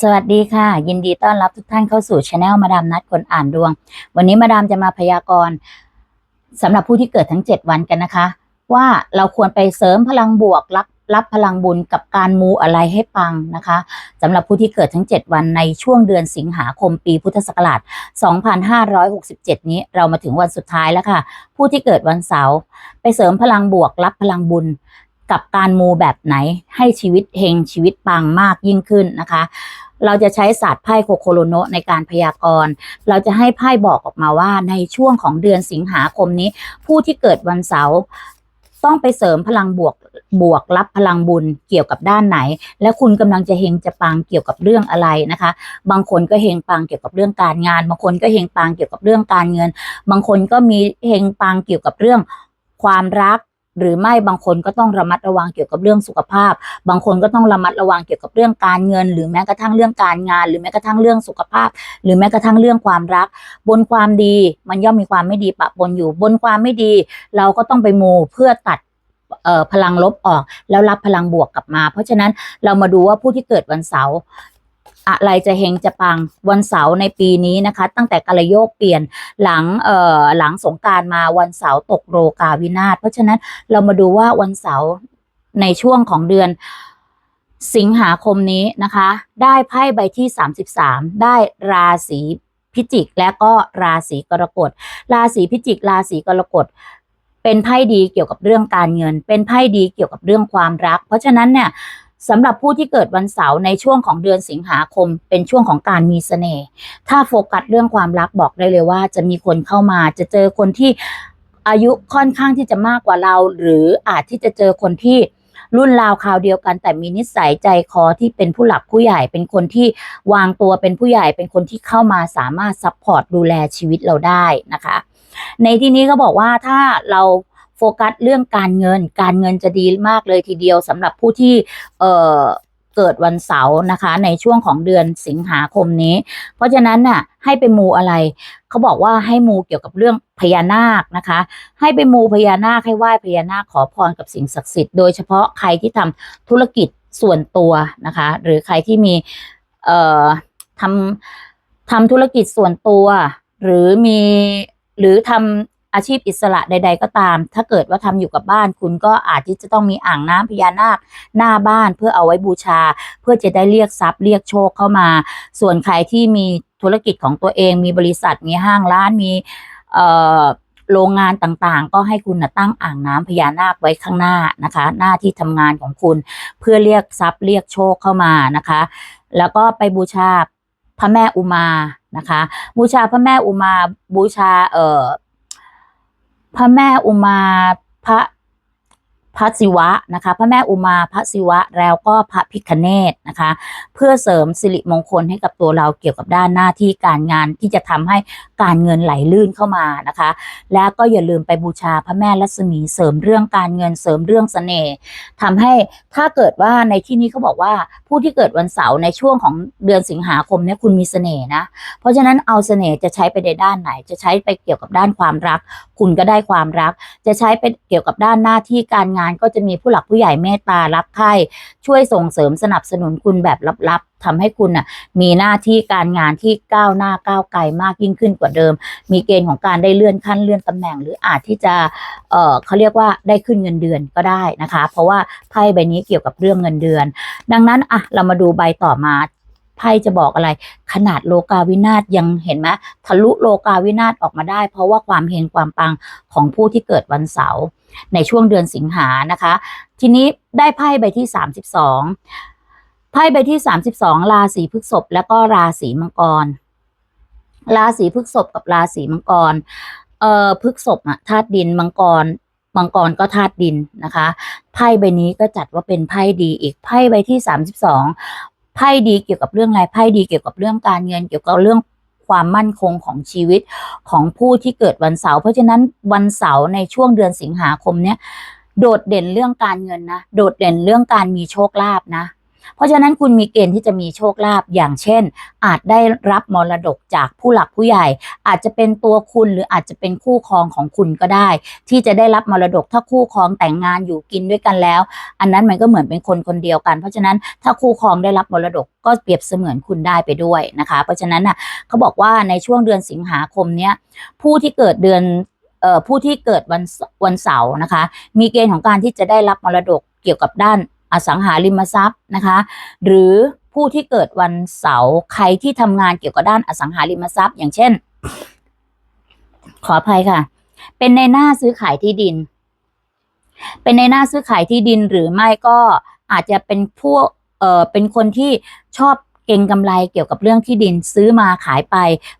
สวัสดีค่ะ ยินดีต้อนรับทุกท่านเข้าสู่ช anel มาดามนัดคนอ่านดวง วันนี้มาดามจะมาพยากรณ์สำหรับผู้ที่เกิดทั้ง 7 วันกันนะคะ ว่าเราควรไปเสริมพลังบวกรับรับพลังบุญกับการมูอะไรให้ปังนะคะสำหรับผู้ที่เกิดทั้ง 7 วันในช่วงเดือนสิงหาคมปีพุทธศักราช 2567 นี้เรามาถึงวันสุดท้ายแล้วค่ะ ผู้ที่เกิดวันเสาร์ไปเสริมพลังบวกรับพลังบุญ กับการมูแบบไหนให้ชีวิตเฮงชีวิตปังมากยิ่งขึ้นนะคะ เราจะใช้ศาสตร์ไพ่โคโคโรโนในการพยากรณ์ เราจะให้ไพ่บอกออกมาว่าในช่วงของเดือนสิงหาคมนี้ ผู้ที่เกิดวันเสาร์ต้องไปเสริมพลังบวกบวกรับพลังบุญเกี่ยวกับด้านไหน และคุณกำลังจะเฮงจะปังเกี่ยวกับเรื่องอะไรนะคะ บางคนก็เฮงปังเกี่ยวกับเรื่องการงาน บางคนก็เฮงปังเกี่ยวกับเรื่องการเงิน บางคนก็มีเฮงปังเกี่ยวกับเรื่องความรัก หรือไม่บางคนก็ต้องระมัดระวังเกี่ยวกับเรื่องสุขภาพ บางคนก็ต้องระมัดระวังเกี่ยวกับเรื่องการเงิน หรือแม้กระทั่งเรื่องการงาน หรือแม้กระทั่งเรื่องสุขภาพ หรือแม้กระทั่งเรื่องความรัก บนความดีมันย่อมมีความไม่ดีปะปนอยู่ บนความไม่ดี เราก็ต้องไปมูเพื่อตัดพลังลบออกแล้วรับพลังบวกกลับมา เพราะฉะนั้นเรามาดูว่าผู้ที่เกิดวันเสาร์ อะไรจะเฮงจะปังวันเสาร์ในปีนี้นะคะ ตั้งแต่กาลโยกเปลี่ยนหลังเอ่อหลังสงการมาวันเสาร์ตกโรกาวินาศเพราะฉะนั้นเรามาดูว่าวันเสาร์ในช่วงของเดือนสิงหาคมนี้นะคะ ได้ไพ่ใบที่ 33 ได้ราศีพิจิกและก็ราศีกรกฎ ราศีพิจิก ราศีกรกฎ เป็นไพ่ดีเกี่ยวกับเรื่องการเงิน เป็นไพ่ดีเกี่ยวกับเรื่องความรัก เพราะฉะนั้นเนี่ย สำหรับผู้ที่เกิดวันเสาร์ในช่วงของเดือนสิงหาคม เป็นช่วงของการมีเสน่ห์ถ้าโฟกัสเรื่องความรักบอกได้เลยว่า จะมีคนเข้ามา จะเจอคนที่อายุค่อนข้างที่จะมากกว่าเรา หรืออาจที่จะเจอคนที่รุ่นราวคราวเดียวกัน แต่มีนิสัยใจคอที่เป็นผู้หลักผู้ใหญ่ เป็นคนที่วางตัวเป็นผู้ใหญ่ เป็นคนที่เข้ามาสามารถซัพพอร์ตดูแลชีวิตเราได้นะคะ ในที่นี้ก็บอกว่าถ้าเรา โฟกัสเรื่องการเงิน การเงินจะดีมากเลยทีเดียวสำหรับผู้ที่เอ่อเกิดวันเสาร์นะคะ ในช่วงของเดือนสิงหาคมนี้ เพราะฉะนั้นน่ะให้ไปมูอะไร เขาบอกว่าให้มูเกี่ยวกับเรื่องพญานาคนะคะ ให้ไปมูพญานาคให้ไหว้พญานาคขอพรกับสิ่งศักดิ์สิทธิ์โดยเฉพาะใครที่ทำธุรกิจส่วนตัวนะคะ หรือใครที่มีเอ่อทำทำธุรกิจส่วนตัว หรือมีหรือทำ อาชีพอิสระใด ๆ ก็ตาม ถ้าเกิดว่าทำอยู่กับบ้าน คุณก็อาจที่จะต้องมีอ่างน้ำพญานาคหน้าบ้านเพื่อเอาไว้บูชา เพื่อจะได้เรียกทรัพย์เรียกโชคเข้ามา ส่วนใครที่มีธุรกิจของตัวเองมีบริษัทมีห้างร้านมีโรงงานต่างๆ ก็ให้คุณนะตั้งอ่างน้ำพญานาคไว้ข้างหน้านะคะ หน้าที่ทำงานของคุณเพื่อเรียกทรัพย์เรียกโชคเข้ามานะคะ แล้วก็ไปบูชาพระแม่อุมานะคะ บูชาพระแม่อุมาบูชาเอ่อ พระแม่อุมาพระ พระศิวะนะคะพระแม่อุมาพระศิวะแล้วก็พระพิคเนตนะคะ เพื่อเสริมสิริมงคลให้กับตัวเราเกี่ยวกับด้านหน้าที่การงานที่จะทำให้การเงินไหลลื่นเข้ามานะคะ แล้วก็อย่าลืมไปบูชาพระแม่ลัษมีเสริมเรื่องการเงินเสริมเรื่องเสน่ห์ทำให้ถ้าเกิดว่าในที่นี้เขาบอกว่าผู้ที่เกิดวันเสาร์ในช่วงของเดือนสิงหาคมเนี่ยคุณมีเสน่ห์นะ เพราะฉะนั้นเอาเสน่ห์จะใช้ไปในด้านไหน จะใช้ไปเกี่ยวกับด้านความรัก คุณก็ได้ความรัก จะใช้ไปเกี่ยวกับด้านหน้าที่การงานก็จะมีผู้หลักผู้ใหญ่เมตตารักใคร่ช่วยส่งเสริมสนับสนุนคุณแบบลับๆทำให้คุณน่ะมีหน้าที่การงานที่ก้าวหน้าก้าวไกลมากยิ่งขึ้นกว่าเดิม มีเกณฑ์ของการได้เลื่อนขั้นเลื่อนตำแหน่ง หรืออาจที่จะเออเขาเรียกว่าได้ขึ้นเงินเดือนก็ได้นะคะ เพราะว่าไพ่ใบนี้เกี่ยวกับเรื่องเงินเดือน ดังนั้นอะเรามาดูใบต่อมาไพ่จะบอกอะไร ขนาดโลกาวินาศยังเห็นไหมทะลุโลกาวินาศออกมาได้ เพราะว่าความเฮงความปังของผู้ที่เกิดวันเสาร์ ในช่วงเดือนสิงหานะคะ ทีนี้ได้ไพ่ใบที่ 32 ไพ่ใบที่ 32 ราศีพฤษภแล้วก็ราศีมังกร ราศีพฤษภกับราศีมังกร เอ่อพฤษภอะธาตุดินมังกรมังกรก็ธาตุดินนะคะไพ่ใบนี้ก็จัดว่าเป็นไพ่ดีอีกไพ่ใบที่ 32ไพ่ดีเกี่ยวกับเรื่องอะไรไพ่ดีเกี่ยวกับเรื่องการเงินเกี่ยวกับเรื่อง ความมั่นคงของชีวิตของผู้ที่เกิดวันเสาร์เพราะฉะนั้นวันเสาร์ในช่วงเดือนสิงหาคมเนี้ยโดดเด่นเรื่องการเงินนะ โดดเด่นเรื่องการมีโชคลาภนะ เพราะฉะนั้นคุณมีเกณฑ์ที่จะมีโชคลาภอย่างเช่น อาจได้รับมรดกจากผู้หลักผู้ใหญ่ อาจจะเป็นตัวคุณหรืออาจจะเป็นคู่ครองของคุณก็ได้ ที่จะได้รับมรดกถ้าคู่ครองแต่งงานอยู่กินด้วยกันแล้ว อันนั้นมันก็เหมือนเป็นคนคนเดียวกัน เพราะฉะนั้นถ้าคู่ครองได้รับมรดกก็เปรียบเสมือนคุณได้ไปด้วยนะคะ เพราะฉะนั้นน่ะเขาบอกว่าในช่วงเดือนสิงหาคมเนี้ยผู้ที่เกิดเดือนเอ่อผู้ที่เกิดวันวันเสาร์นะคะ มีเกณฑ์ของการที่จะได้รับมรดกเกี่ยวกับด้าน อสังหาริมทรัพย์นะคะ หรือผู้ที่เกิดวันเสาร์ใครที่ทำงานเกี่ยวกับด้านอสังหาริมทรัพย์ อย่างเช่น ขออภัยค่ะ เป็นในหน้าซื้อขายที่ดิน เป็นในหน้าซื้อขายที่ดินหรือไม่ก็อาจจะเป็นพวกเอ่อเป็นคนที่ชอบเก็งกำไรเกี่ยวกับเรื่องที่ดินซื้อมาขายไป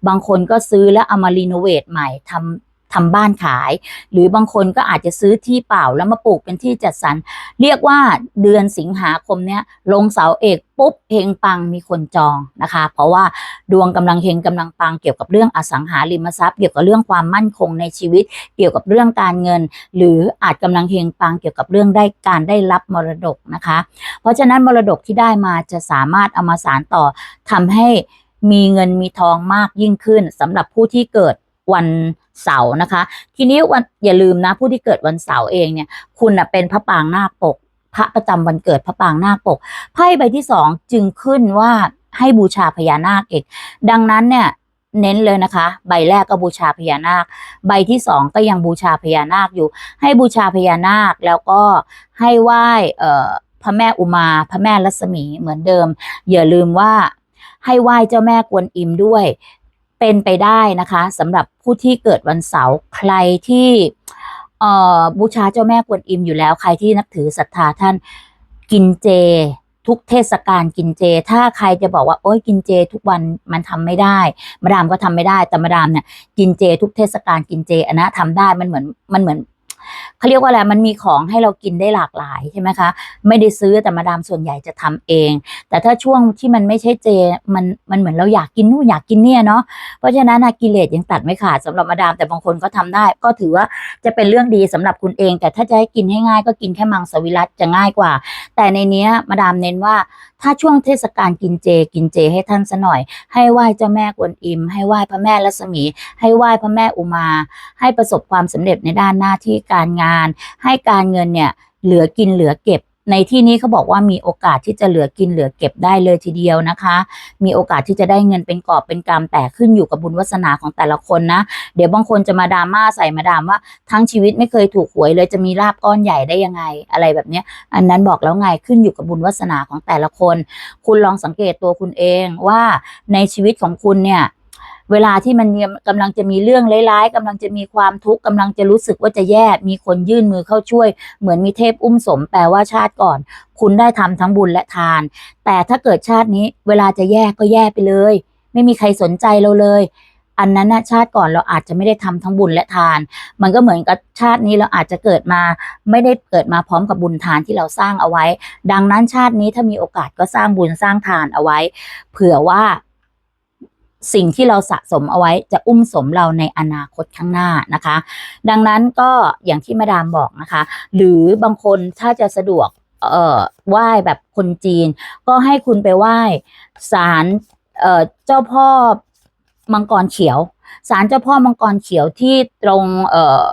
บางคนก็ซื้อแล้วเอามารีโนเวทใหม่ทำ ทำบ้านขาย หรือบางคนก็อาจจะซื้อที่เปล่าแล้วมาปลูกเป็นที่จัดสรร เรียกว่าเดือนสิงหาคมเนี้ยลงเสาเอกปุ๊บเฮงปังมีคนจองนะคะ เพราะว่าดวงกำลังเฮงกำลังปังเกี่ยวกับเรื่องอสังหาริมทรัพย์เกี่ยวกับเรื่องความมั่นคงในชีวิต เกี่ยวกับเรื่องการเงิน หรืออาจกำลังเฮงปังเกี่ยวกับเรื่องได้การได้รับมรดกนะคะ เพราะฉะนั้นมรดกที่ได้มาจะสามารถเอามาสานต่อทำให้มีเงินมีทองมากยิ่งขึ้นสำหรับผู้ที่เกิดวัน เสาร์นะคะ ทีนี้วันอย่าลืมนะ ผู้ที่เกิดวันเสาร์เองเนี่ย คุณน่ะเป็นพระปางนาคปก พระประจำวันเกิดพระปางนาคปกไพ่ใบที่สองจึงขึ้นว่าให้บูชาพญานาคเอกดังนั้นเนี่ยเน้นเลยนะคะ ใบแรกก็บูชาพญานาค ใบที่สองก็ยังบูชาพญานาคอยู่ ให้บูชาพญานาคแล้วก็ให้ไหว้พระแม่อุมา พระแม่ลัษมีเหมือนเดิม อย่าลืมว่าให้ไหว้เจ้าแม่กวนอิมด้วย เป็นไปได้นะคะสำหรับผู้ที่เกิดวันเสาร์ใครที่เอ่อบูชาเจ้าแม่กวนอิมอยู่แล้ว ใครที่นับถือศรัทธาท่านกินเจ ทุกเทศกาลกินเจ ถ้าใครจะบอกว่าโอ้ยกินเจ ทุกวันมันทำไม่ได้ มาดามก็ทำไม่ได้แต่มาดามเนี่ยกินเจ ทุกเทศกาลกินเจอันนะทำได้มันเหมือนมันเหมือน เขาเรียกว่าอะไรมันมีของให้เรากินได้หลากหลายใช่ไหมคะ ไม่ได้ซื้อแต่มาดามส่วนใหญ่จะทำเอง แต่ถ้าช่วงที่มันไม่ใช่เจมันมันเหมือนเราอยากกินนู่นอยากกินเนี่ยเนาะเพราะฉะนั้นกิเลสยังตัดไม่ขาดสำหรับมาดามแต่บางคนก็ทำได้ ก็ถือว่าจะเป็นเรื่องดีสำหรับคุณเอง แต่ถ้าจะให้กินให้ง่ายก็กินแค่มังสวิรัตจะง่ายกว่า แต่ในเนี้ยมาดามเน้นว่า ถ้าช่วงเทศกาลกินเจ กินเจให้ท่านซะหน่อย ให้ไหว้เจ้าแม่กวนอิม ให้ไหว้พระแม่ลัษมี ให้ไหว้พระแม่อุมา ให้ประสบความสำเร็จในด้านหน้าที่การงาน ให้การเงินเนี่ยเหลือกินเหลือเก็บ ในที่นี้เขาบอกว่ามีโอกาสที่จะเหลือกินเหลือเก็บได้เลยทีเดียวนะคะ มีโอกาสที่จะได้เงินเป็นกอบเป็นกำแต่ขึ้นอยู่กับบุญวาสนาของแต่ละคนนะ เดี๋ยวบางคนจะมาดราม่าใส่มาดามว่า ทั้งชีวิตไม่เคยถูกหวยเลยจะมีลาบก้อนใหญ่ได้ยังไง อะไรแบบนี้อันนั้นบอกแล้วไงขึ้นอยู่กับบุญวาสนาของแต่ละคน คุณลองสังเกตตัวคุณเองว่าในชีวิตของคุณเนี่ย เวลาที่มันกำลังจะมีเรื่องร้ายๆกำลังจะมีความทุกข์กำลังจะรู้สึกว่าจะแย่มีคนยื่นมือเข้าช่วย เหมือนมีเทพอุ้มสมแปลว่าชาติก่อน คุณได้ทำทั้งบุญและทาน แต่ถ้าเกิดชาตินี้ เวลาจะแย่ก็แย่ไปเลย ไม่มีใครสนใจเราเลย อันนั้นนะชาติก่อนเราอาจจะไม่ได้ทำทั้งบุญและทาน มันก็เหมือนกับชาตินี้เราอาจจะเกิดมา ไม่ได้เกิดมาพร้อมกับบุญทานที่เราสร้างเอาไว้ ดังนั้นชาตินี้ถ้ามีโอกาสก็สร้างบุญสร้างทานเอาไว้ เผื่อว่า สิ่งที่เราสะสมเอาไว้จะอุ้มสมเราในอนาคตข้างหน้านะคะ ดังนั้นก็อย่างที่มาดามบอกนะคะ หรือบางคนถ้าจะสะดวกเอ่อไหว้แบบคนจีน ก็ให้คุณไปไหว้ศาลเอ่อเจ้าพ่อมังกรเขียวศาลเจ้าพ่อมังกรเขียวที่ตรงเอ่อ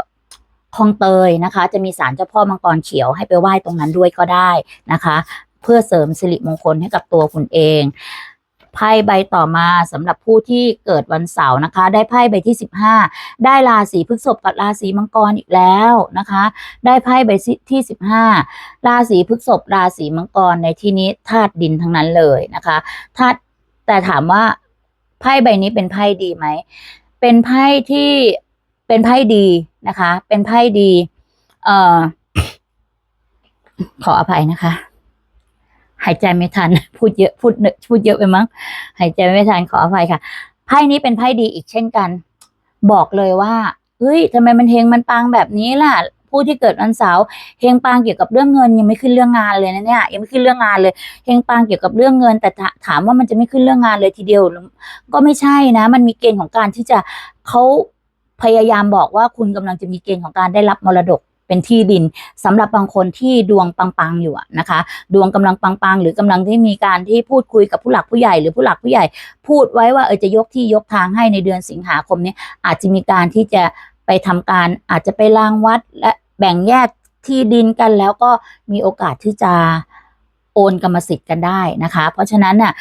คลองเตยนะคะ จะมีศาลเจ้าพ่อมังกรเขียวให้ไปไหว้ตรงนั้นด้วยก็ได้นะคะ เพื่อเสริมสิริมงคลให้กับตัวคุณเอง ไพ่ใบต่อมาสำหรับผู้ที่เกิดวันเสาร์นะคะ ได้ไพ่ใบที่ 15 ได้ราศีพฤษภกับราศีมังกรอีกแล้วนะคะ ได้ไพ่ใบที่ 15 ราศีพฤษภราศีมังกรในที่นี้ธาตุดินทั้งนั้นเลยนะคะธาตุแต่ถามว่าไพ่ใบนี้เป็นไพ่ดีไหมเป็นไพ่ที่เป็นไพ่ดีนะคะ เป็นไพ่ดี เอ่อ ขออภัยนะคะ หายใจไม่ทัน พูดเยอะพูดเนอพูดเยอะไปมั้ง หายใจไม่ทันขออภัยค่ะ ไพ่นี้เป็นไพ่ดีอีกเช่นกัน บอกเลยว่าเฮ้ยทำไมมันเฮงมันปังแบบนี้ล่ะผู้ที่เกิดวันเสาร์เฮงปังเกี่ยวกับเรื่องเงินยังไม่ขึ้นเรื่องงานเลยนะเนี่ยยังไม่ขึ้นเรื่องงานเลยเฮงปังเกี่ยวกับเรื่องเงิน แต่ถาถามว่ามันจะไม่ขึ้นเรื่องงานเลยทีเดียว ก็ไม่ใช่นะ มันมีเกณฑ์ของการที่จะเขาพยายามบอกว่าคุณกำลังจะมีเกณฑ์ของการได้รับมรดก เป็นที่ดินสำหรับบางคนที่ดวงปังๆอยู่นะคะ ดวงกำลังปังๆ หรือกำลังที่มีการที่พูดคุยกับผู้หลักผู้ใหญ่หรือผู้หลักผู้ใหญ่ พูดไว้ว่าเออจะยกที่ยกทางให้ในเดือนสิงหาคมนี้อาจจะมีการที่จะไปทำการอาจจะไปรางวัดและแบ่งแยกที่ดินกันแล้วก็มีโอกาสที่จะโอนกรรมสิทธิ์กันได้นะคะ เพราะฉะนั้นน่ะ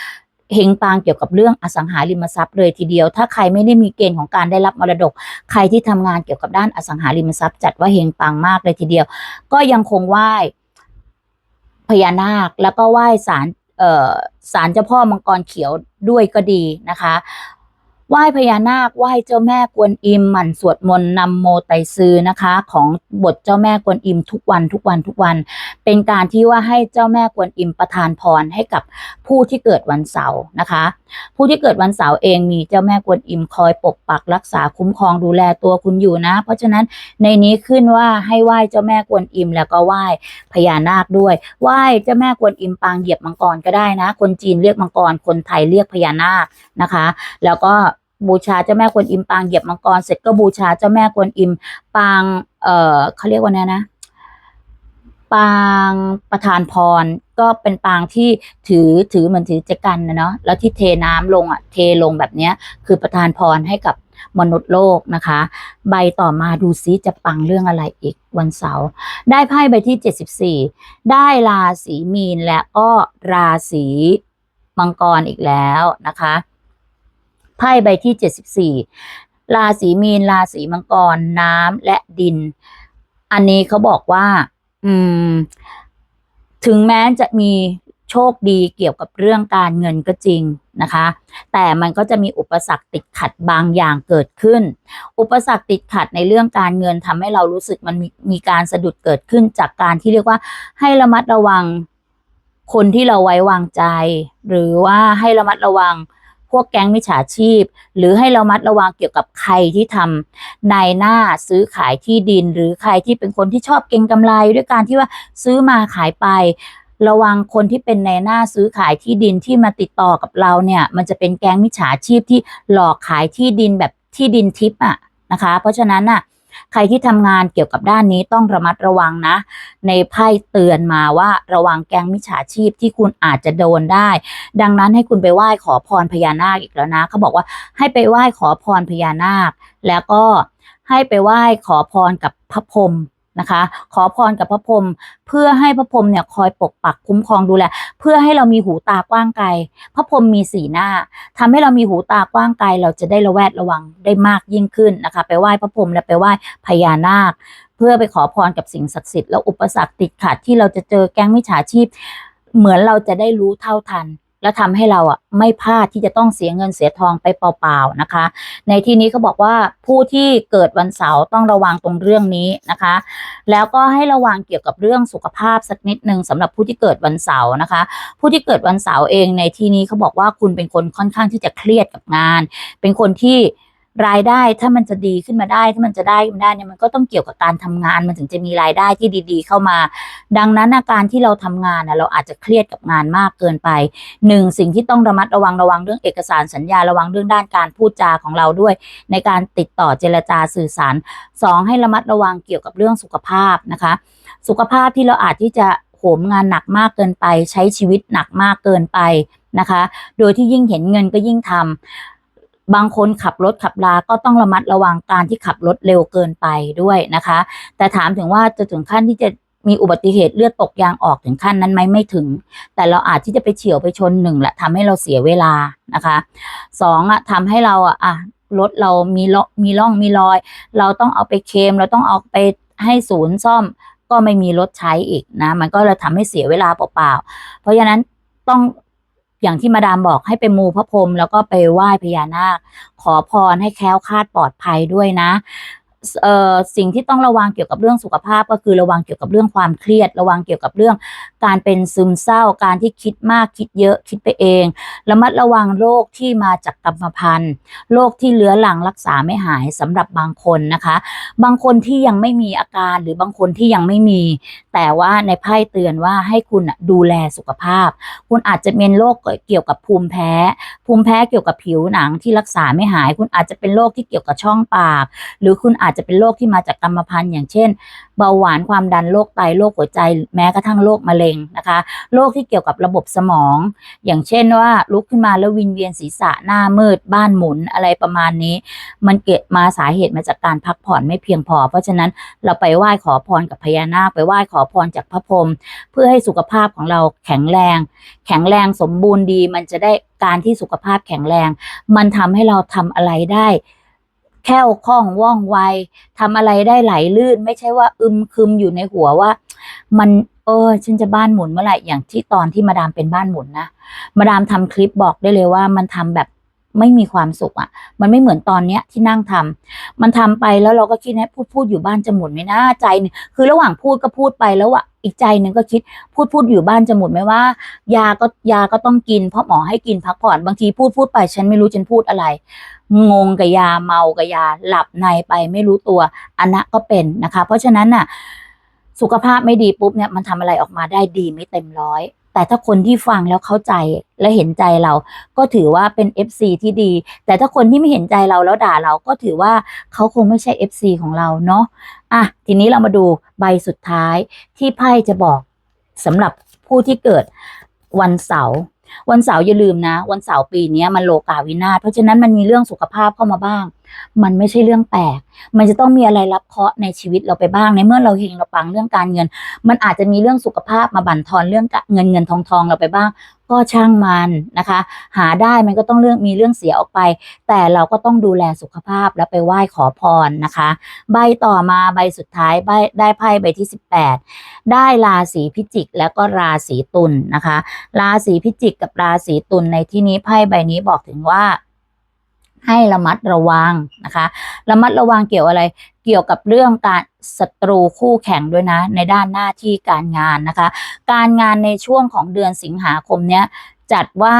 เฮงปางเกี่ยวกับเรื่องอสังหาริมทรัพย์เลยทีเดียว ถ้าใครไม่ได้มีเกณฑ์ของการได้รับมรดก ใครที่ทำงานเกี่ยวกับด้านอสังหาริมทรัพย์จัดว่าเฮงปังมากเลยทีเดียว ก็ยังคงไหว้พญานาคแล้วก็ไหว้ศาลเอ่อศาลเจ้าพ่อมังกรเขียวด้วยก็ดีนะคะ ไหว้พญานาคไหว้เจ้าแม่กวนอิมหมั่นสวดมนต์นำโมไตซือนะคะ ของบทเจ้าแม่กวนอิมทุกวันทุกวันทุกวัน เป็นการที่ว่าให้เจ้าแม่กวนอิมประทานพรให้กับผู้ที่เกิดวันเสาร์นะคะ ผู้ที่เกิดวันเสาร์เองมีเจ้าแม่กวนอิมคอยปกปักรักษาคุ้มครองดูแลตัวคุณอยู่นะ เพราะฉะนั้นในนี้ขึ้นว่าให้ไหว้เจ้าแม่กวนอิมแล้วก็ไหว้พญานาคด้วยไหว้เจ้าแม่กวนอิมปางเหยียบมังกรก็ได้นะ คนจีนเรียกมังกรคนไทยเรียกพญานาคนะคะ แล้วก็ บูชาเจ้าแม่กวนอิมปางเหยียบมังกรเสร็จก็บูชาเจ้าแม่กวนอิมปาง เอ่อเขาเรียกว่าไงนะ ปางประธานพรก็เป็นปางที่ถือถือเหมือนถือเจกันนะเนาะแล้วที่เทน้ำลงอะเทลงแบบเนี้ย คือประทานพรให้กับมนุษย์โลกนะคะ ใบต่อมาดูซิจะปังเรื่องอะไรอีกวันเสาร์ได้ไพ่ใบที่ 74 ได้ราศีมีนและก็ราศีมังกรอีกแล้วนะคะ ไพ่ใบที่ 74 ราศีมีน ราศีมังกร น้ำและดิน อันนี้เขาบอกว่า อืม ถึงแม้จะมีโชคดีเกี่ยวกับเรื่องการเงินก็จริงนะคะ แต่มันก็จะมีอุปสรรคติดขัดบางอย่างเกิดขึ้น อุปสรรคติดขัดในเรื่องการเงินทำให้เรารู้สึกมันมีมีการสะดุดเกิดขึ้นจากการที่เรียกว่าให้ระมัดระวังคนที่เราไว้วางใจ หรือว่าให้ระมัดระวัง พวกแก๊งมิจฉาชีพ หรือให้เรามัดระวังเกี่ยวกับใครที่ทำนายหน้าซื้อขายที่ดิน หรือใครที่เป็นคนที่ชอบเก็งกำไร ด้วยการที่ว่าซื้อมาขายไประวังคนที่เป็นในหน้าซื้อขายที่ดินที่มาติดต่อกับเราเนี่ย มันจะเป็นแก๊งมิจฉาชีพที่หลอกขายที่ดินแบบที่ดินทิปอะนะคะ เพราะฉะนั้นอะ ใครที่ทำงานเกี่ยวกับด้านนี้ต้องระมัดระวังนะ ในไพ่เตือนมาว่าระวังแก๊งมิจฉาชีพที่คุณอาจจะโดนได้ ดังนั้นให้คุณไปไหว้ขอพรพญานาคอีกแล้วนะเขาบอกว่าให้ไปไหว้ขอพรพญานาค แล้วก็ให้ไปไหว้ขอพรกับพระพรหม นะคะ ขอพรกับพระพรหมเพื่อให้พระพรหมเนี่ยคอยปกปักคุ้มครองดูแลเพื่อให้เรามีหูตากว้างไกล พระพรหมมีสีหน้าทำให้เรามีหูตากว้างไกล เราจะได้ระแวดระวังได้มากยิ่งขึ้นนะคะ ไปไหว้พระพรหมและไปไหว้พญานาค เพื่อไปขอพรกับสิ่งศักดิ์สิทธิ์แล้วอุปสรรคติดขัดที่เราจะเจอแก๊งมิจฉาชีพ เหมือนเราจะได้รู้เท่าทัน แล้วทำให้เราอะไม่พลาดที่จะต้องเสียเงินเสียทองไปเปล่าๆนะคะ ในที่นี้เขาบอกว่าผู้ที่เกิดวันเสาร์ต้องระวังตรงเรื่องนี้นะคะ แล้วก็ให้ระวังเกี่ยวกับเรื่องสุขภาพสักนิดหนึ่งสำหรับผู้ที่เกิดวันเสาร์นะคะ ผู้ที่เกิดวันเสาร์เองในที่นี้เขาบอกว่าคุณเป็นคนค่อนข้างที่จะเครียดกับงาน เป็นคนที่ รายได้ถ้ามันจะดีขึ้นมาได้ ถ้ามันจะได้ขึ้นมาได้เนี่ยมันก็ต้องเกี่ยวกับการทำงาน มันถึงจะมีรายได้ที่ดีๆ เข้ามา ดังนั้นอาการที่เราทำงานนะเราอาจจะเครียดกับงานมากเกินไปหนึ่งสิ่งที่ต้องระมัดระวังระวังเรื่องเอกสารสัญญาระวังเรื่องด้านการพูดจาของเราด้วย ในการติดต่อเจรจาสื่อสารสองให้ระมัดระวังเกี่ยวกับเรื่องสุขภาพนะคะ สุขภาพที่เราอาจที่จะโหมงานหนักมากเกินไป ใช้ชีวิตหนักมากเกินไปนะคะ โดยที่ยิ่งเห็นเงินก็ยิ่งทำ บางคนขับรถขับลาก็ต้องระมัดระวังการที่ขับรถเร็วเกินไปด้วยนะคะ แต่ถามถึงว่าจะถึงขั้นที่จะมีอุบัติเหตุเลือดตกยางออกถึงขั้นนั้นไหมไม่ถึง แต่เราอาจที่จะไปเฉียวไปชนหนึ่งแหละทำให้เราเสียเวลานะคะสองอะทำให้เราอะอะรถเรามีล่องมีร่องมีรอย เราต้องเอาไปเคมเราต้องเอาไปให้ศูนย์ซ่อม ก็ไม่มีรถใช้อีกนะ มันก็เลยทำให้เสียเวลาเปล่าๆเพราะฉะนั้นต้อง อย่างที่มาดามบอกให้ไปมูพระพรหมแล้วก็ไปไหว้พญานาค ขอพรให้แคล้วคลาดปลอดภัยด้วยนะเอ่อสิ่งที่ต้องระวังเกี่ยวกับเรื่องสุขภาพก็คือระวังเกี่ยวกับเรื่องความเครียด ระวังเกี่ยวกับเรื่องการเป็นซึมเศร้า การที่คิดมากคิดเยอะคิดไปเองระมัดระวังโรคที่มาจากกรรมพันธุ์โรคที่เลื้อรังรักษาไม่หายสำหรับบางคนนะคะ บางคนที่ยังไม่มีอาการหรือบางคนที่ยังไม่มี แต่ว่าในไพ่เตือนว่าให้คุณดูแลสุขภาพ คุณอาจจะเป็นโรคเกี่ยวกับภูมิแพ้ ภูมิแพ้เกี่ยวกับผิวหนังที่รักษาไม่หาย คุณอาจจะเป็นโรคที่เกี่ยวกับช่องปาก หรือคุณอาจจะเป็นโรคที่มาจากกรรมพันธุ์อย่างเช่น เบาหวานความดันโรคไตโรคหัวใจ แม้กระทั่งโรคมะเร็งนะคะโรคที่เกี่ยวกับระบบสมอง อย่างเช่นว่าลุกขึ้นมาแล้ววินเวียนศีรษะหน้ามืด บ้านหมุนอะไรประมาณนี้ มันเกิดมาสาเหตุมาจากการพักผ่อนไม่เพียงพอ เพราะฉะนั้นเราไปไหว้ขอพรกับพญานาคไปไหว้ขอพรจากพระพรหมเพื่อให้สุขภาพของเราแข็งแรง แข็งแรงสมบูรณ์ดี มันจะได้การที่สุขภาพแข็งแรง มันทำให้เราทำอะไรได้แค่วคล่องว่องไวทำอะไรได้ไหลลื่น ไม่ใช่ว่าอึมคึมอยู่ในหัวว่า มันเออฉันจะบ้านหมุนเมื่อไหร่อย่างที่ตอนที่มาดามเป็นบ้านหมุนนะมาดามทำคลิปบอกได้เลยว่ามันทำแบบ ไม่มีความสุขอะ่ะ มันไม่เหมือนตอนเนี้ยที่นั่งทำมันทำไปแล้วเราก็คิดนะพูดพูดอยู่บ้านจะหมุนไหมนะใจหนึงคือระหว่างพูดก็พูดไปแล้วอะอีกใจหนึ่งก็คิดพูดพูดอยู่บ้านจะหมุนไหมว่า ยาก็ยาก็ต้องกินเพราะหมอให้กินพักผ่อนบางทีพูดพูดไป ฉันไม่รู้ฉันพูดอะไร งงกับยาเมากับยา หลับในไปไม่รู้ตัวอันนั้นก็เป็นนะคะ เพราะฉะนั้นน่ะ สุขภาพไม่ดีปุ๊บเนี่ยมันทำอะไรออกมาได้ดีไม่เต็มร้อย แต่ถ้าคนที่ฟังแล้วเข้าใจและเห็นใจเรา ก็ถือว่าเป็น FC ที่ดี แต่ถ้าคนที่ไม่เห็นใจเราแล้วด่าเราก็ถือว่าเขาคงไม่ใช่ FC ของเราเนาะอะทีนี้เรามาดูใบสุดท้ายที่ไพ่จะบอกสำหรับผู้ที่เกิดวันเสาร์วันเสาร์อย่าลืมนะ วันเสาร์ปีนี้มันโลกาวินาศเพราะฉะนั้นมันมีเรื่องสุขภาพเข้ามาบ้าง มันไม่ใช่เรื่องแปลก มันจะต้องมีอะไรรับเคราะห์ในชีวิตเราไปบ้าง ในเมื่อเราเฮงเราปังเรื่องการเงิน มันอาจจะมีเรื่องสุขภาพมาบั่นทอนเรื่องเงินเงินทองทองเราไปบ้าง ก็ช่างมันนะคะ หาได้มันก็ต้องเรื่องมีเรื่องเสียออกไป แต่เราก็ต้องดูแลสุขภาพแล้วไปไหว้ขอพรนะคะ ใบต่อมาใบสุดท้ายใบได้ไพ่ใบที่ 18 ได้ราศีพิจิกแล้วก็ราศีตุลนะคะ ราศีพิจิกกับราศีตุลในที่นี้ไพ่ใบนี้บอกถึงว่า ให้ระมัดระวังนะคะ ระมัดระวังเกี่ยวอะไร เกี่ยวกับเรื่องการศัตรูคู่แข่งด้วยนะ ในด้านหน้าที่การงานนะคะ การงานในช่วงของเดือนสิงหาคมเนี้ยจัดว่า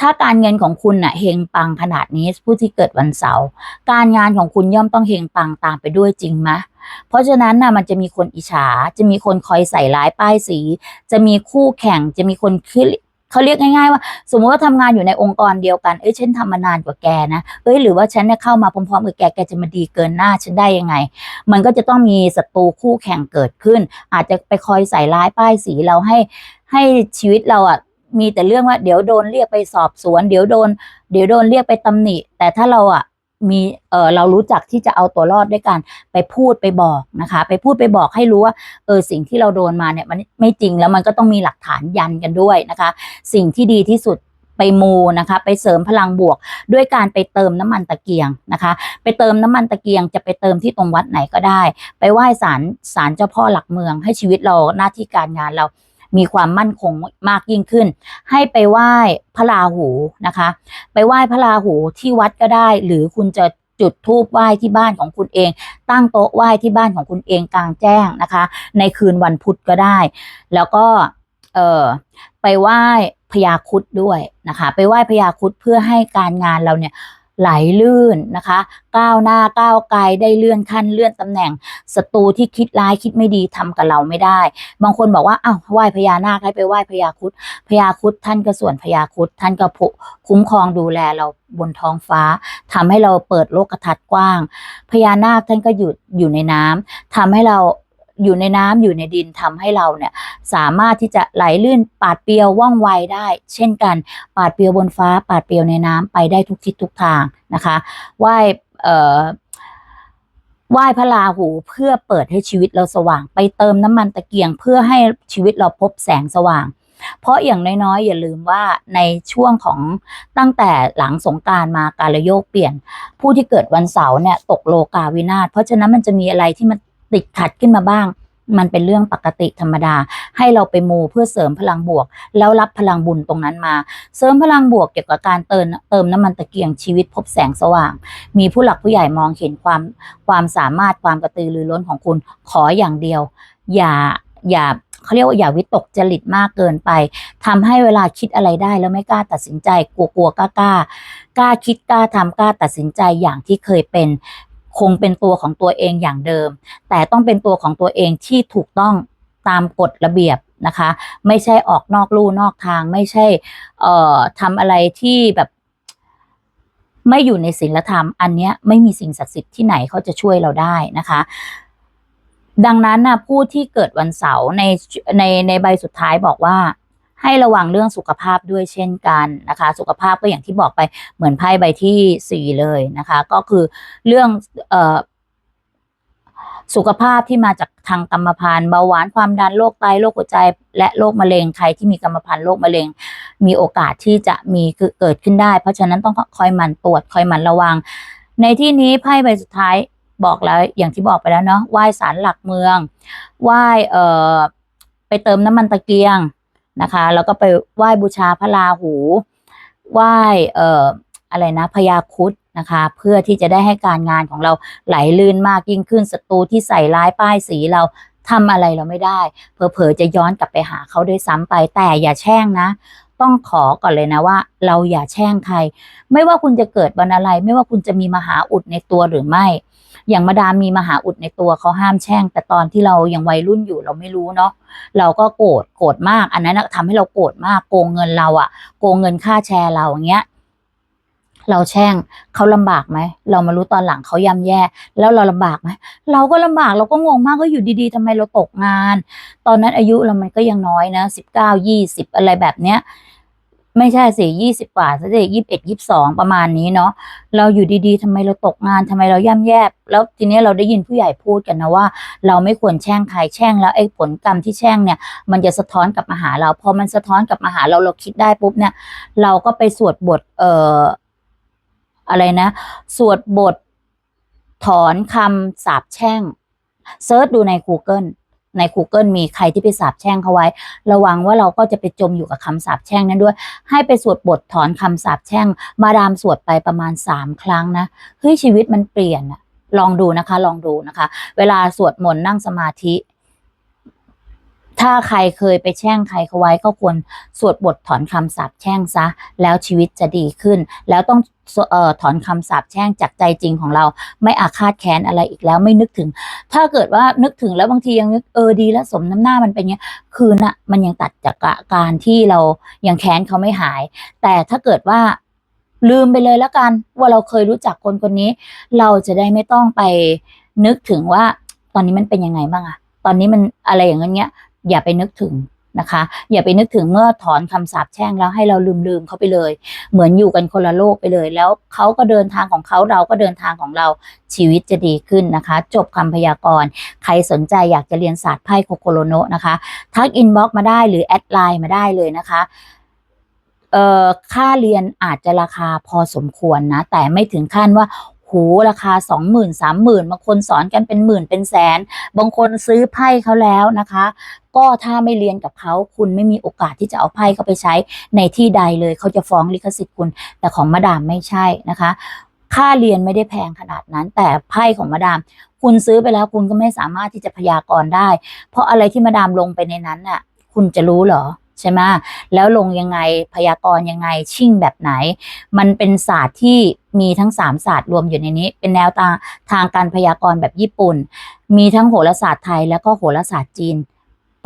ถ้าการเงินของคุณน่ะเฮงปังขนาดนี้ผู้ที่เกิดวันเสาร์การงานของคุณย่อมต้องเฮงปังตามไปด้วยจริงไหมเพราะฉะนั้นน่ะมันจะมีคนอิจฉา จะมีคนคอยใส่ร้ายป้ายสี จะมีคู่แข่งจะมีคนคิด เขาเรียกง่ายๆว่า สมมติว่าทำงานอยู่ในองค์กรเดียวกันเอ้ยฉันทำมานานกว่าแกนะเอ้ยหรือว่าฉันเนี่ยเข้ามาพร้อมๆกับแกแกจะมาดีเกินหน้าฉันได้ยังไง มันก็จะต้องมีศัตรูคู่แข่งเกิดขึ้น อาจจะไปคอยใส่ร้ายป้ายสีเราให้ให้ชีวิตเราอะมีแต่เรื่องว่าเดี๋ยวโดนเรียกไปสอบสวน เดี๋ยวโดน เดี๋ยวโดนเรียกไปตำหนิ แต่ถ้าเราอะ มีเออเรารู้จักที่จะเอาตัวรอดด้วยการไปพูดไปบอกนะคะ ไปพูดไปบอกให้รู้ว่าเออสิ่งที่เราโดนมาเนี่ยมันไม่จริงแล้วมันก็ต้องมีหลักฐานยันกันด้วยนะคะ สิ่งที่ดีที่สุดไปมูนะคะไปเสริมพลังบวก ด้วยการไปเติมน้ำมันตะเกียงนะคะ ไปเติมน้ำมันตะเกียงจะไปเติมที่ตรงวัดไหนก็ได้ ไปไหว้ศาลศาลเจ้าพ่อหลักเมืองให้ชีวิตเราหน้าที่การงานเรา มีความมั่นคงมากยิ่งขึ้น ให้ไปไหว้พระราหูนะคะ ไปไหว้พระราหูที่วัดก็ได้ หรือคุณจะจุดธูปไหว้ที่บ้านของคุณเอง ตั้งโต๊ะไหว้ที่บ้านของคุณเองกลางแจ้งนะคะ ในคืนวันพุธก็ได้ แล้วก็เออไปไหว้พญาครุดด้วยนะคะ ไปไหว้พญาครุดเพื่อให้การงานเราเนี่ย ไหลลื่นนะคะ ก้าวหน้าก้าวไกลได้เลื่อนขั้นเลื่อนตำแหน่งศัตรูที่คิดร้ายคิดไม่ดีทำกับเราไม่ได้ บางคนบอกว่าอ้าวไหว้พญานาคให้ไปไหว้พญาคุดพญาคุดท่านก็ส่วนพญาคุดท่านก็ผูคุ้มครองดูแลเราบนท้องฟ้าทำให้เราเปิดโลกทัศน์กว้างพญานาคท่านก็อยู่อยู่ในน้ำทำให้เรา อยู่ในน้ำอยู่ในดินทำให้เราเนี่ยสามารถที่จะไหลลื่นปาดเปียวว่องไวได้ เช่นกัน ปาดเปียวบนฟ้า ปาดเปียวในน้ำไปได้ทุกทิศทุกทางนะคะไหว้เอ่อไหว้พระราหูเพื่อเปิดให้ชีวิตเราสว่าง ไปเติมน้ำมันตะเกียงเพื่อให้ชีวิตเราพบแสงสว่าง เพราะอย่างน้อยๆ อย่าลืมว่าในช่วงของตั้งแต่หลังสงการมาการโยกเปลี่ยน ผู้ที่เกิดวันเสาร์เนี่ยตกโลกาวินาศเพราะฉะนั้นมันจะมีอะไรที่มัน ติดขัดขึ้นมาบ้าง มันเป็นเรื่องปกติธรรมดา ให้เราไปมูเพื่อเสริมพลังบวก แล้วรับพลังบุญตรงนั้นมา เสริมพลังบวกเกี่ยวกับการเติมเติมน้ำมันตะเกียงชีวิตพบแสงสว่าง มีผู้หลักผู้ใหญ่มองเห็นความความสามารถความกระตือรือร้นของคุณขออย่างเดียว อย่าอย่าเขาเรียกว่าอย่าวิตกจริตมากเกินไปทำให้เวลาคิดอะไรได้แล้วไม่กล้าตัดสินใจ กลัวกลัวกล้ากล้ากล้าคิดกล้าทำกล้าตัดสินใจอย่างที่เคยเป็น คงเป็นตัวของตัวเองอย่างเดิม แต่ต้องเป็นตัวของตัวเองที่ถูกต้องตามกฎระเบียบนะคะ ไม่ใช่ออกนอกลู่นอกทาง ไม่ใช่เอ่อทำอะไรที่แบบไม่อยู่ในศีลธรรม อันเนี้ยไม่มีสิ่งศักดิ์สิทธิ์ที่ไหนเขาจะช่วยเราได้นะคะ ดังนั้นนะผู้ที่เกิดวันเสาร์ในในในใบสุดท้ายบอกว่า ให้ระวังเรื่องสุขภาพด้วยเช่นกันนะคะ สุขภาพก็อย่างที่บอกไปเหมือนไพ่ใบที่สี่เลยนะคะ ก็คือเรื่องเอ่อสุขภาพที่มาจากทางกรรมพันธุ์เบาหวานความดันโรคไตโรคหัวใจ และโรคมะเร็งใครที่มีกรรมพันธุ์โรคมะเร็ง มีโอกาสที่จะมีคือเกิดขึ้นได้ เพราะฉะนั้นต้องคอยหมั่นตรวจคอยหมั่นระวัง ในที่นี้ไพ่ใบสุดท้ายบอกแล้วอย่างที่บอกไปแล้วเนาะไหว้ศาลหลักเมืองไหว้เอ่อไปเติมน้ำมันตะเกียง นะคะ แล้วก็ไปไหว้บูชาพระราหู ไหว้เอ่ออะไรนะพญาคุดนะคะ เพื่อที่จะได้ให้การงานของเราไหลลื่นมากยิ่งขึ้นศัตรูที่ใส่ร้ายป้ายสีเราทำอะไรเราไม่ได้ เผลอๆจะย้อนกลับไปหาเขาด้วยซ้ำไปแต่อย่าแช่งนะ ต้องขอก่อนเลยนะว่า เราอย่าแช่งใคร ไม่ว่าคุณจะเกิดวันอะไร ไม่ว่าคุณจะมีมหาอุดในตัวหรือไม่ อย่างมาดามมีมหาอุดในตัวเขาห้ามแช่ง แต่ตอนที่เรายังวัยรุ่นอยู่เราไม่รู้เนาะเราก็โกรธโกรธมาก อันนั้นนะทำให้เราโกรธมากโกงเงินเราอะโกงเงินค่าแชร์เราอย่างเงี้ยเราแช่งเขาลำบากไหม เรามารู้ตอนหลังเขาย่ำแย่ แล้วเราลำบากไหม เราก็ลำบากเราก็งงมากก็อยู่ดีๆทำไมเราตกงาน ตอนนั้นอายุเรามันก็ยังน้อยนะสิบเก้ายี่สิบอะไรแบบเนี้ย ไม่ใช่สิยี่สิบกว่าซะสิยี่สิบเอ็ดยี่สิบสองประมาณนี้เนาะเราอยู่ดีๆทำไมเราตกงานทำไมเราย่ำแย่แล้วทีนี้เราได้ยินผู้ใหญ่พูดกันนะว่า เราไม่ควรแช่งใครแช่งแล้วไอ้ผลกรรมที่แช่งเนี่ย มันจะสะท้อนกลับมาหาเราพอมันสะท้อนกลับมาหาเราเราคิดได้ปุ๊บเนี่ย เราก็ไปสวดบทเอ่ออะไรนะ สวดบทถอนคำสาปแช่งเซิร์ชดูใน Google ใน Google มีใครที่ไปสาบแช่งเขาไว้ ระวังว่าเราก็จะไปจมอยู่กับคำสาบแช่งนั้นด้วย ให้ไปสวดบทถอนคำสาบแช่ง มาดามสวดไปประมาณสามครั้งนะเฮ้ยชีวิตมันเปลี่ยนอะลองดูนะคะ ลองดูนะคะ เวลาสวดมนต์นั่งสมาธิ ถ้าใครเคยไปแช่งใครเขาไว้ก็ควรสวดบทถอนคำสาปแช่งซะ แล้วชีวิตจะดีขึ้น แล้วต้องเอ่อถอนคำสาปแช่งจากใจจริงของเรา ไม่อาฆาตแค้นอะไรอีกแล้วไม่นึกถึง ถ้าเกิดว่านึกถึงแล้วบางทียังนึกเออดีแล้วสมน้ำหน้ามันเป็นเงี้ยคืนน่ะมันยังตัดจากการที่เรายังแค้นเขาไม่หาย แต่ถ้าเกิดว่าลืมไปเลยแล้วกัน ว่าเราเคยรู้จักคนคนนี้ เราจะได้ไม่ต้องไปนึกถึงว่าตอนนี้มันเป็นยังไงบ้างอะตอนนี้มันอะไรอย่างเงี้ย อย่าไปนึกถึงนะคะ อย่าไปนึกถึงเมื่อถอนคำสาปแช่งแล้วให้เราลืมลืมๆเขาไปเลย เหมือนอยู่กันคนละโลกไปเลย แล้วเขาก็เดินทางของเขาเราก็เดินทางของเราชีวิตจะดีขึ้นนะคะ จบคำพยากรณ์ใครสนใจอยากจะเรียนศาสตร์ไพ่โคโคโรโนะนะคะทักอินบ็อกมาได้หรือแอดไลน์มาได้เลยนะคะเอ่อค่าเรียนอาจจะราคาพอสมควรนะ แต่ไม่ถึงขั้นว่าโหราคาสองหมื่นสามหมื่นบางคนสอนกันเป็นหมื่นเป็นแสน บางคนซื้อไพ่เขาแล้วนะคะ ก็ถ้าไม่เรียนกับเขาคุณไม่มีโอกาสที่จะเอาไพ่เขาไปใช้ในที่ใดเลยเขาจะฟ้องลิขสิทธิ์คุณ แต่ของมาดามไม่ใช่นะคะ ค่าเรียนไม่ได้แพงขนาดนั้น แต่ไพ่ของมาดาม คุณซื้อไปแล้วคุณก็ไม่สามารถที่จะพยากรณ์ได้ เพราะอะไรที่มาดามลงไปในนั้นน่ะ คุณจะรู้เหรอใช่ไหมแล้วลงยังไงพยากรณ์ยังไงชิ่งแบบไหน มันเป็นศาสตร์ที่มีทั้งสามศาสตร์รวมอยู่ในนี้ เป็นแนวทางทางการพยากรณ์แบบญี่ปุ่น มีทั้งโหราศาสตร์ไทยแล้วก็โหราศาสตร์จีน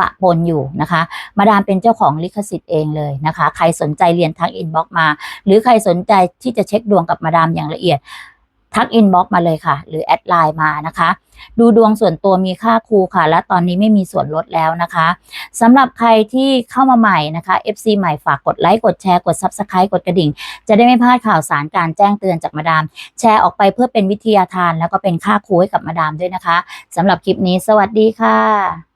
ปะปนอยู่นะคะ มาดามเป็นเจ้าของลิขสิทธิ์เองเลยนะคะ ใครสนใจเรียนทักอินบ็อกมา หรือใครสนใจที่จะเช็คดวงกับมาดามอย่างละเอียด ทักอินบ็อกมาเลยค่ะ หรือแอดไลน์มานะคะ ดูดวงส่วนตัวมีค่าครูค่ะ และตอนนี้ไม่มีส่วนลดแล้วนะคะสำหรับใครที่เข้ามาใหม่นะคะ FC ใหม่ฝากกดไลค์กดแชร์กด Subscribe กดกระดิ่ง จะได้ไม่พลาดข่าวสารการแจ้งเตือนจากมาดาม แชร์ออกไปเพื่อเป็นวิทยาทาน แล้วก็เป็นค่าครูให้กับมาดามด้วยนะคะสำหรับคลิปนี้ สวัสดีค่ะ